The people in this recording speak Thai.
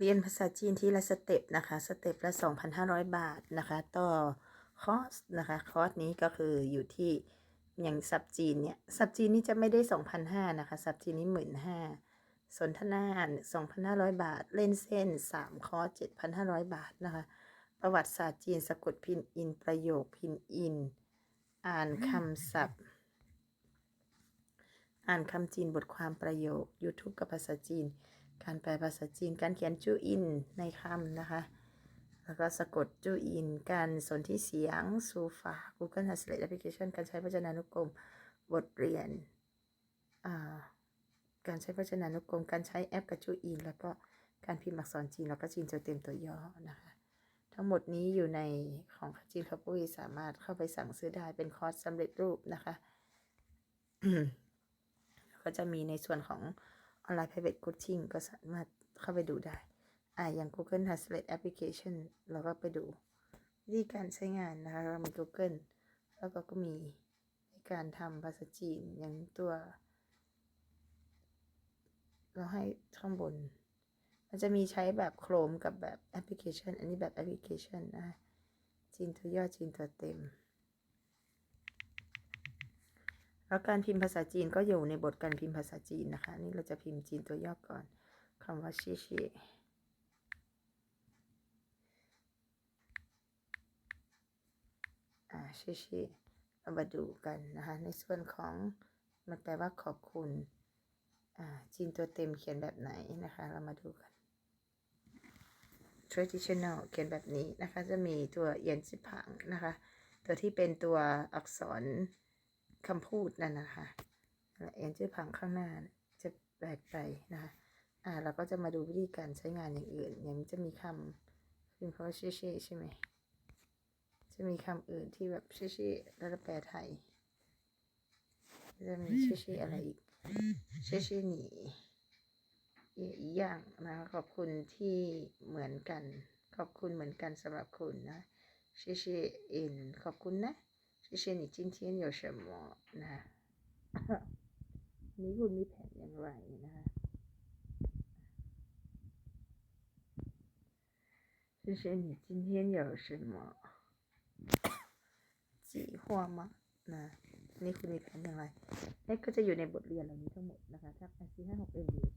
เรียนภาษาจีนทีละสเต็ปนะคะ สเต็ปละ 2,500 บาทนะคะ ต่อคอร์สนะคะ คอร์สนี้ก็คืออยู่ที่อย่างสับจีนเนี่ย สับจีนนี่จะไม่ได้ 2,500นะคะ สับจีนนี่15,000สนทนา 2,500 บาท เล่นเส้น 3 คอร์ส 7,500 บาทนะคะ ประวัติศาสตร์จีนสะกดพินอิน ประโยคพินอิน อ่านคำศัพท์ อ่านคำจีนบทความประโยค YouTube กับภาษาจีน การแปลภาษาจีน การเขียนจูอินในคำนะคะ แล้วก็สะกดจูอิน การสนที่เสียงซูฟา Google Translate Application การใช้พจนานุกรม บทเรียน การใช้พจนานุกรม การใช้แอปกับจูอิน แล้วก็การพิมพ์อักษรจีน แล้วก็จีนตัวเต็มตัวย่อนะคะ ทั้งหมดนี้อยู่ในของจีนคับปุ้ยสามารถเข้าไปสั่งซื้อได้เป็นคอร์สสำเร็จรูปนะคะก็จะมีในส่วนของ ออนไลน์ private coaching ก็สามารถเข้าไปดูได้ อ่าอย่าง Google Translate Application เราก็ไปดูวิธีการใช้งานนะคะเรามี Google แล้วก็ก็มีในการทำภาษาจีนอย่างตัว เราให้ข้างบน มันจะมีใช้แบบโครมกับแบบแอปพลิเคชัน อันนี้แบบแอปพลิเคชันนะคะจีนตัวย่อจีนตัวเต็ม แล้วการพิมพ์ภาษาจีนก็อยู่ในบทการพิมพ์ภาษาจีนนะคะ นี่เราจะพิมพ์จีนตัวย่อก่อนคำว่าชิชิอ่าชิชิเรามาดูกันนะคะ ในส่วนของมันแปลว่าขอบคุณอ่าจีนตัวเต็มเขียนแบบไหนนะคะ เรามาดูกัน traditional เขียนแบบนี้นะคะ จะมีตัวเอียนจิผังนะคะ ตัวที่เป็นตัวอักษร คำพูดนั่นนะคะเอ็นชื่อผังข้างหน้าจะแบกไปนะคะอ่าเราก็จะมาดูวิธีการใช้งานอย่างอื่น อย่างจะมีคำคือเขาเช่เช่ใช่ไหมจะมีคำอื่นที่แบบเช่เช่แล้วแปลไทย จะมีเช่เช่อะไรอีกเช่เช่หนีอีกอย่างนะคะขอบคุณที่เหมือนกัน ขอบคุณเหมือนกันสำหรับคุณนะเช่เช่อินขอบคุณนะ 谢谢你今天有什么นะ นี้คุณมีแผนอย่างไรนะคะ谢谢你今天有什么计划吗นะนี่คุณมีแผนอย่างไรนี่ก็จะอยู่ในบทเรียนเหล่านี้ทั้งหมดนะคะถ้าอาซีห้าหกเอ็มดีชู